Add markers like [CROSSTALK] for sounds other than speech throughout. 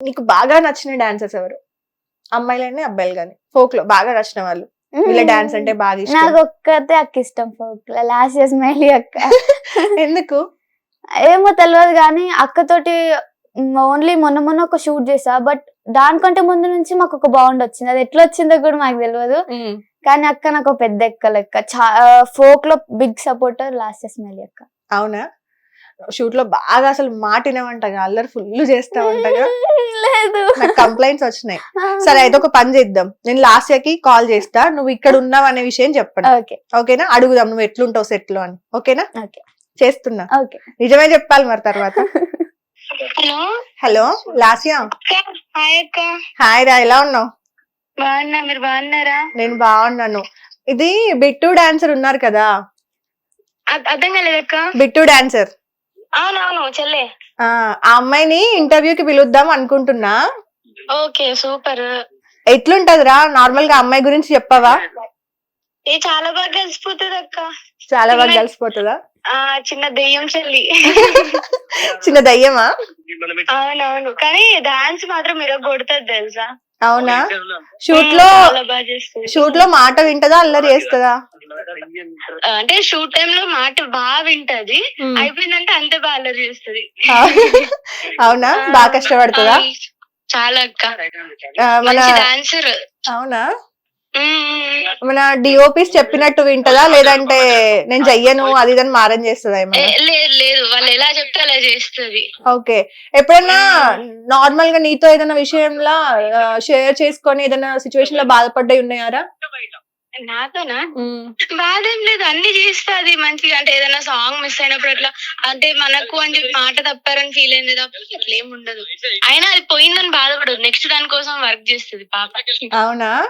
నీకు బాగా నచ్చిన డాన్సర్స్ ఎవరు? అమ్మాయిలని అబ్బాయిలు కానీ ఫోక్లో బాగా నచ్చిన వాళ్ళు. వీళ్ళ డాన్స్ అంటే బాగా నాకు ఇష్టం. ఒక్కతే అక్క ఇష్టం ఫోక్ లాస్ట్ ఇయర్ స్మైలీ అక్క. [LAUGHS] ఎందుకు? ఏమో తెలియదు కానీ అక్కతోటి ఓన్లీ మొన్న మొన్న ఒక షూట్ చేసా. బట్ దానికంటే ముందు నుంచి మాకు ఒక బాండ్ వచ్చింది. అది ఎట్లా వచ్చిందో కూడా మాకు తెలియదు కానీ అక్క నాకు ఒక పెద్ద ఎక్క లెక్క. ఫోక్లో big supporter last year Smiley అక్క. అవునా? షూట్లో బాగా అసలు మాటినవంటగా అల్లరి ఫుల్ చేస్తా ఉంటగా [LAUGHS] లేదు. నాకు కంప్లైంట్స్ వచ్చినాయి. సరే అయితే ఒక పని చేద్దాం. నేను లాస్ట్ ఇయర్కి కాల్ చేస్తా. నువ్వు ఇక్కడ ఉన్నావు అనే విషయం చెప్పండి. ఓకే. ఓకేనా? అడుగుదాం నువ్వు ఎట్లుంటావు సెట్లో అని. ఓకేనా? ఓకే. చేస్తున్నా. ఓకే. నిజమే చెప్పాలి మరి తర్వాత. హలో. హలో లాస్యా? హాయ్ రా ఎలా ఉన్నావు? బాగున్నా మీరు బాగున్నారా? నేను బాగున్నాను. ఇది బిట్టు డాన్సర్ ఉన్నారు కదా? అర్థం కాలేదక్క. Bit dancer. అవునవును చెల్లె. ఆ ఆ అమ్మాయిని ఇంటర్వ్యూకి పిలుద్దాం అనుకుంటున్నా. Okay super. ఎట్లుంటదిరా? నార్మల్గా అమ్మాయి గురించి చెప్పవా? ఏ చాలా బాగా కలిసిపోతుంది అక్క. చాలా బాగా కలిసిపోతుందా? ఆ చిన్న దెయ్యం చెల్లి. చిన్న దయ్యమా? అవునవును కానీ డాన్స్ మాత్రం మీరు కొడుతుంది తెలుసా? అవునా? షూట్లో చాలా బాగా చేస్తుంది. షూట్లో మాట వింటదా అల్లరి చేస్తుందా? అంటే షూట్ టైమ్లో మాట బాగా వింటది. అయిపోయిందంటే అంతే బాగా చేస్తుంది. [LAUGHS] అవునా? బాగా కష్టపడుతుందా? చాలా అక్క. మన డాన్సర్ అవునా? మన డిఓపిస్ చెప్పినట్టు వింటదా? లేదంటే నేను చెయ్యను అది ఇదని మారం చేస్తుందా లేదు లేదు. వాళ్ళు ఎలా చెప్తే అలా చేస్తుంది. ఓకే. ఎప్పుడైనా నార్మల్గా నీతో ఏదైనా విషయంలో షేర్ చేసుకొని ఏదైనా సిచ్యువేషన్లో బాధపడ్డాయి ఉన్నాయారా? నాతోనా? బాధ ఏం లేదు అన్ని చేస్తుంది మంచిగా. అంటే ఏదైనా సాంగ్ మిస్ అయినప్పుడు అట్లా అంటే మనకు అని చెప్పి మాట తప్పారని ఫీల్ అయింది తప్ప అట్లా ఏం ఉండదు. అయినా అది పోయిందని బాధపడదు. నెక్స్ట్ దాని కోసం వర్క్ చేస్తుంది పాప. అవునా?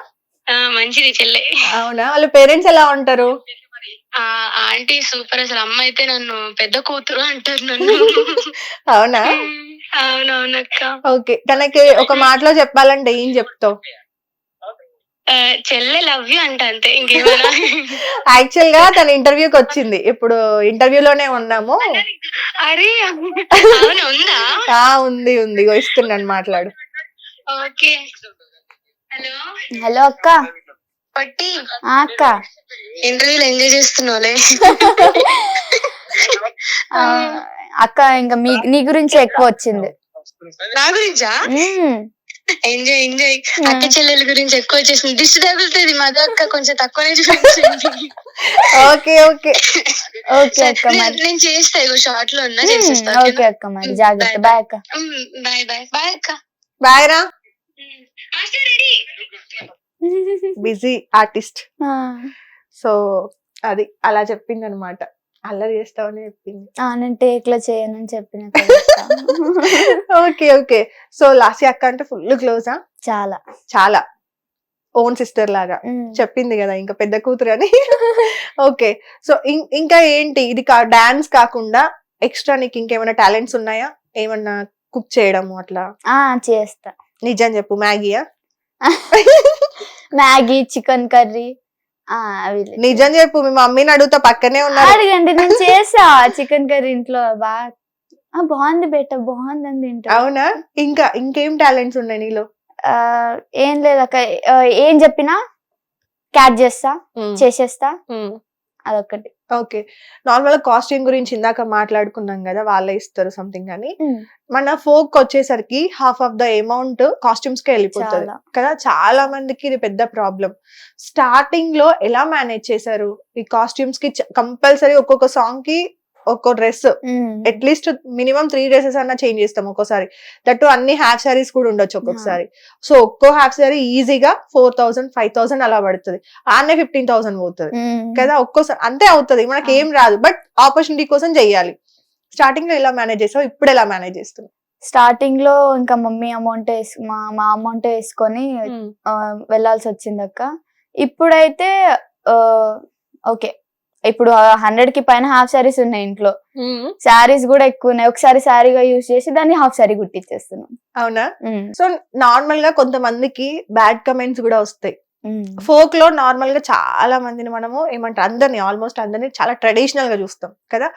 ఆ, మంచిది చెల్లె. అవునా? వాళ్ళ పేరెంట్స్ ఎలా ఉంటారు? ఆ ఆంటీ సూపర్ అసలు. అమ్మ అయితే నన్ను పెద్ద కూతురు అంటారు నన్ను. అవునా? అవునవునక్క. ఓకే. తనకి ఒక మాటలో చెప్పాలంటే ఏం చెప్తావు? చెల్లె లవ్ యూ అంట అంతే ఇంకేమైనా యాక్చువల్గా తన ఇంటర్వ్యూకి వచ్చింది. ఇప్పుడు ఇంటర్వ్యూలోనే ఉన్నాము. అరే అవును ఉందా? ఆ ఉంది ఉంది. ఇస్తున్నాను మాట్లాడు. ఓకే. హలో? హలో అక్క. పట్టి. అక్క. ఇంటర్వ్యూలు ఎంజాయ్ చేస్తున్నావులే. అక్క ఇంకా మీ నీ గురించి ఎక్కువ వచ్చింది. నా గురించా. ఎంజాయ్ ఎంజాయ్ అక్క చెల్లెల గురించి ఎక్కువ వచ్చేసింది దిష్టి తగులుతుంది మధు అక్క కొంచెం తక్కువనే చూపించింది. ఓకే ఓకే ఓకే అక్క మరి. నేను చేస్తా ఇగో షార్ట్లో ఉన్నా మ్మ్. చేసేస్తా ఓకే అక్క మరి. జాగ్రత్త. బాయ్ అక్క. బాయ్ బాయ్ బాయ్ అక్క. బాయ్ రా. రెడీ బిజీ ఆర్టిస్ట్ సో అది అలా చెప్పింది అనమాట అల్లరి చేస్తామని చెప్పింది. ఆ, నేను టేక్లో చేయనని చెప్పిన. Okay okay. సో లాస్ట్ అక్క అంటే ఫుల్ క్లోజా? చాలా. చాలా. ఓన్ సిస్టర్ లాగా. చెప్పింది కదా ఇంకా పెద్ద కూతురు అని. ఓకే. సో ఇంకా ఏంటి? ఇది డాన్స్ కాకుండా ఎక్స్ట్రా నీకు ఇంకేమైనా టాలెంట్స్ ఉన్నాయా? ఏమన్నా కుక్ చేయడము అట్లా? ఆ చేస్తా. నిజం చెప్పు మ్యాగీయా? Maggi chicken curry. నిజం చెప్పు మీ మమ్మీని అడుగుతా పక్కనే ఉన్నారు. అడగండి నేను చేసా చికెన్ కర్రీ ఇంట్లో బాగా బాగుంది బేట బాగుంది అని తింటా. అవునా? ఇంకా ఇంకేం టాలెంట్స్ ఉన్నాయి నీలో? ఆ, ఏం లేదు అక్క. ఏం చెప్పినా క్యాచ్ చేస్తా చేసేస్తా. అదొకటి ఓకే. నార్మల్ కాస్ట్యూమ్ గురించి ఇందాక మాట్లాడుకున్నాం కదా వాళ్ళే ఇస్తారు సంథింగ్ అని. మన ఫోక్ వచ్చేసరికి హాఫ్ ఆఫ్ ద అమౌంట్ కాస్ట్యూమ్స్కి వెళ్ళిపోతుంది కదా. చాలా మందికి ఇది పెద్ద ప్రాబ్లం స్టార్టింగ్లో ఎలా మేనేజ్ చేశారు? ఈ కాస్ట్యూమ్స్కి కంపల్సరీ ఒక్కొక్క సాంగ్కి ఒక్కో dress. At least minimum three dresses అన్న చేంజ్ చేస్తాం ఒక్కోసారి. దట్టు అన్ని హాఫ్ సారీస్ కూడా ఉండొచ్చు ఒక్కొక్కసారి. సో ఒక్కో హాఫ్ సారీ ఈజీగా ఫోర్ థౌసండ్ ఫైవ్ థౌసండ్ అలా పడుతుంది. ఆనే ఫిఫ్టీన్ థౌసండ్ పోతుంది. కదా ఒక్కోసారి అంతే అవుతుంది. మనకి ఏం రాదు. బట్ ఆపర్చునిటీ కోసం చెయ్యాలి స్టార్టింగ్లో ఎలా మేనేజ్ చేస్తావు? ఇప్పుడు ఎలా మేనేజ్ చేస్తున్నావు స్టార్టింగ్లో ఇంకా మమ్మీ అమౌంట్ మా మా అమౌంట్ వేసుకొని వెళ్ళాల్సి వచ్చింది అక్క. ఇప్పుడైతే ఓకే. ఇప్పుడు హండ్రెడ్కి పైన హాఫ్ సారీస్ ఉన్నాయి ఇంట్లో. శారీస్ కూడా ఎక్కువ ఉన్నాయి ఒకసారి శారీగా యూజ్ చేసి దాన్ని హాఫ్ సారీ కుట్టించేస్తున్నాం అవునా? సో నార్మల్గా కొంతమందికి బ్యాడ్ కమెంట్స్ కూడా వస్తాయి. ఫోక్లో నార్మల్గా చాలా మందిని మనము ఏమంటారు అందరిని ఆల్మోస్ట్ అందరిని చాలా ట్రెడిషనల్గా చూస్తాం కదా?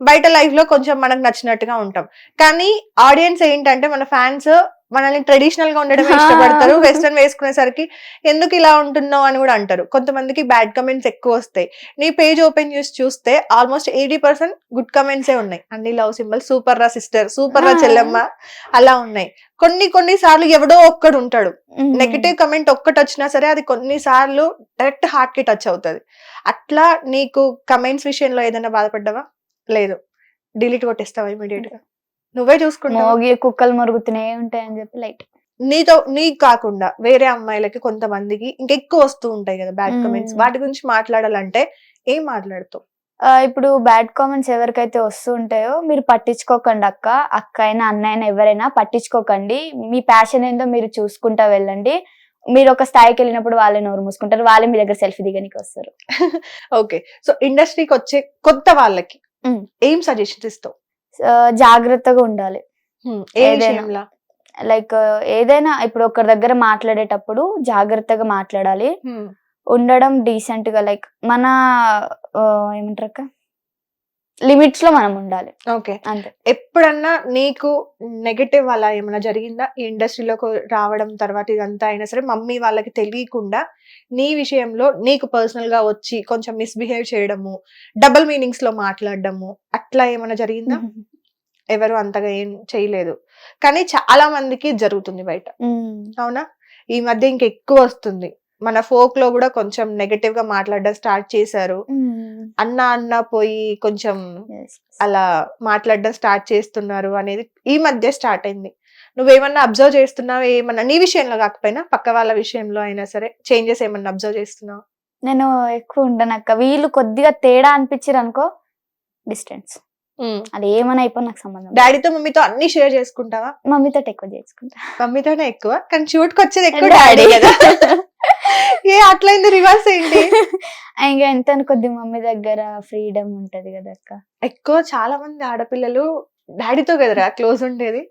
బయట లైఫ్లో కొంచెం మనకు నచ్చినట్టుగా ఉంటాం. కానీ ఆడియన్స్ ఏంటంటే మన ఫ్యాన్స్ మనల్ని ట్రెడిషనల్గా ఉండడమే ఇష్టపడతారు. [LAUGHS] వెస్ట్రన్ వేసుకునేసరికి ఎందుకు ఇలా ఉంటున్నావు అని కూడా అంటారు. కొంతమందికి బ్యాడ్ కమెంట్స్ ఎక్కువ వస్తాయి. నీ పేజ్ ఓపెన్ చేసి చూస్తే almost eighty percent good comments ఏ ఉన్నాయి. అన్ని లవ్ సింబల్ సూపర్ రా సిస్టర్ సూపర్ రా. చెల్లెమ్మ అలా ఉన్నాయి. కొన్ని కొన్ని సార్లు ఎవడో ఒక్కడు ఉంటాడు. నెగిటివ్ కమెంట్ ఒక్కటి వచ్చినా సరే అది కొన్నిసార్లు డైరెక్ట్ హార్ట్కి టచ్ అవుతుంది. అట్లా నీకు కమెంట్స్ విషయంలో ఏదైనా బాధపడ్డావా? లేదు. డిలీట్ కొట్టేస్తావా ఇమీడియట్గా? నువ్వే చూసుకుంటావా? కుక్కలు మొరుగుతూనే ఉంటాయి అని చెప్పి లైట్ నీతో నీకు కాకుండా వేరే అమ్మాయిలకి కొంతమందికి ఇంకెక్కువ వస్తూ ఉంటాయి కదా బ్యాడ్. కమెంట్స్. వాటి గురించి మాట్లాడాలంటే ఏం మాట్లాడుతావు? ఇప్పుడు బ్యాడ్ కామెంట్స్ ఎవరికైతే వస్తూ ఉంటాయో మీరు పట్టించుకోకండి అక్క. అక్క అయినా అన్న అయినా ఎవరైనా పట్టించుకోకండి. మీ ప్యాషన్ ఏందో మీరు చూసుకుంటా వెళ్ళండి. మీరు ఒక స్థాయికి వెళ్ళినప్పుడు వాళ్ళే నోరు మూసుకుంటారు. వాళ్ళే మీ దగ్గర సెల్ఫీ దిగనికి వస్తారు. [LAUGHS] ఓకే. సో ఇండస్ట్రీకి వచ్చే కొత్త వాళ్ళకి. ఏం సజెషన్స్ ఇస్తావు? జాగ్రత్తగా ఉండాలి ఏదైనా. లైక్ ఏదైనా ఇప్పుడు ఒకరి దగ్గర మాట్లాడేటప్పుడు జాగ్రత్తగా మాట్లాడాలి. ఉండడం డీసెంట్గా లైక్ మన ఏమంటారు అక్క లిమిట్స్లో మనం ఉండాలి. ఓకే. అంతే. ఎప్పుడన్నా నీకు నెగటివ్ అలా ఏమైనా జరిగిందా? ఈ ఇండస్ట్రీలోకి రావడం తర్వాత ఇదంతా అయినా సరే మమ్మీ వాళ్ళకి తెలియకుండా నీ విషయంలో నీకు పర్సనల్గా వచ్చి కొంచెం మిస్బిహేవ్ చేయడము డబుల్ మీనింగ్స్లో మాట్లాడడము అట్లా ఏమైనా జరిగిందా? ఎవరు అంతగా ఏం చేయలేదు. కానీ చాలా మందికి జరుగుతుంది బయట. అవునా? ఈ మధ్య ఇంకెక్కువ వస్తుంది. మన ఫోక్లో కూడా కొంచెం నెగటివ్గా మాట్లాడడం స్టార్ట్ చేశారు. అన్న అన్న పోయి కొంచెం. అలా మాట్లాడడం స్టార్ట్ చేస్తున్నారు అనేది ఈ మధ్య స్టార్ట్ అయింది. నువ్వేమన్నా అబ్జర్వ్ చేస్తున్నావు? ఏమన్నా నీ విషయంలో కాకపోయినా పక్క వాళ్ళ విషయంలో అయినా సరే చేంజెస్ ఏమన్నా అబ్జర్వ్ చేస్తున్నావు? నేను ఎక్కువ ఉండను అక్క వీళ్ళు కొద్దిగా తేడా అనిపించారు అనుకో డిస్టెన్స్ అది ఏమైనా అయిపో నాకు సంబంధం. డాడీతో మమ్మీతో అన్ని షేర్ చేసుకుంటావా? మమ్మీతో ఎక్కువ చేసుకుంటా. మమ్మీతోనే ఎక్కువ? కానీ షూట్కి వచ్చేది ఎక్కువ డాడీ కదా. [LAUGHS] ఏ అట్లయింది రివర్స్ ఏంటి? ఇంకా ఎంత కొద్ది మమ్మీ దగ్గర ఫ్రీడమ్ ఉంటది కదా అక్క. ఎక్కువ చాలా మంది ఆడపిల్లలు డాడీతో కదరా క్లోజ్ ఉండేది.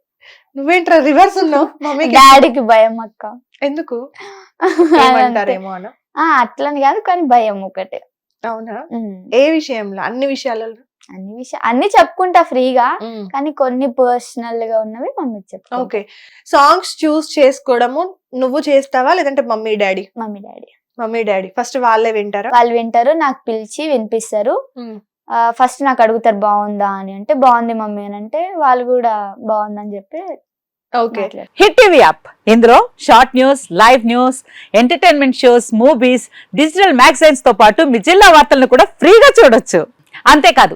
నువ్వేంట్రా రివర్స్ ఉన్నావు? మమ్మీకి డాడీకి భయం అక్క. ఎందుకు. [LAUGHS] ఏమంటారేమో అట్లని కాదు కానీ భయం ఒకటే. అవునా. ఏ విషయంలో? అన్ని విషయాలలో? అన్ని విషయం అన్ని చెప్పుకుంటా ఫ్రీగా కానీ కొన్ని పర్సనల్గా ఉన్నవి మమ్మీకి చెప్తా ఓకే. సాంగ్స్ చూస్ చేసుకోవడము నువ్వు చేస్తావా? లేదంటే mummy daddy? Mummy daddy. Mummy daddy. First వాళ్ళే వింటారా? వాళ్ళు వింటారు నాకు పిలిచి వినిపిస్తారు. ఫస్ట్ నాకు అడుగుతారు బాగుందా? అని. అంటే బాగుంది మమ్మీ అని. అంటే వాళ్ళు కూడా బాగుందని చెప్పి ఓకే. Hit TV app. ఇందులో short news live news entertainment shows movies digital మ్యాగజైన్స్తో పాటు మీ జిల్లా వార్తలను కూడా ఫ్రీగా చూడొచ్చు. అంతేకాదు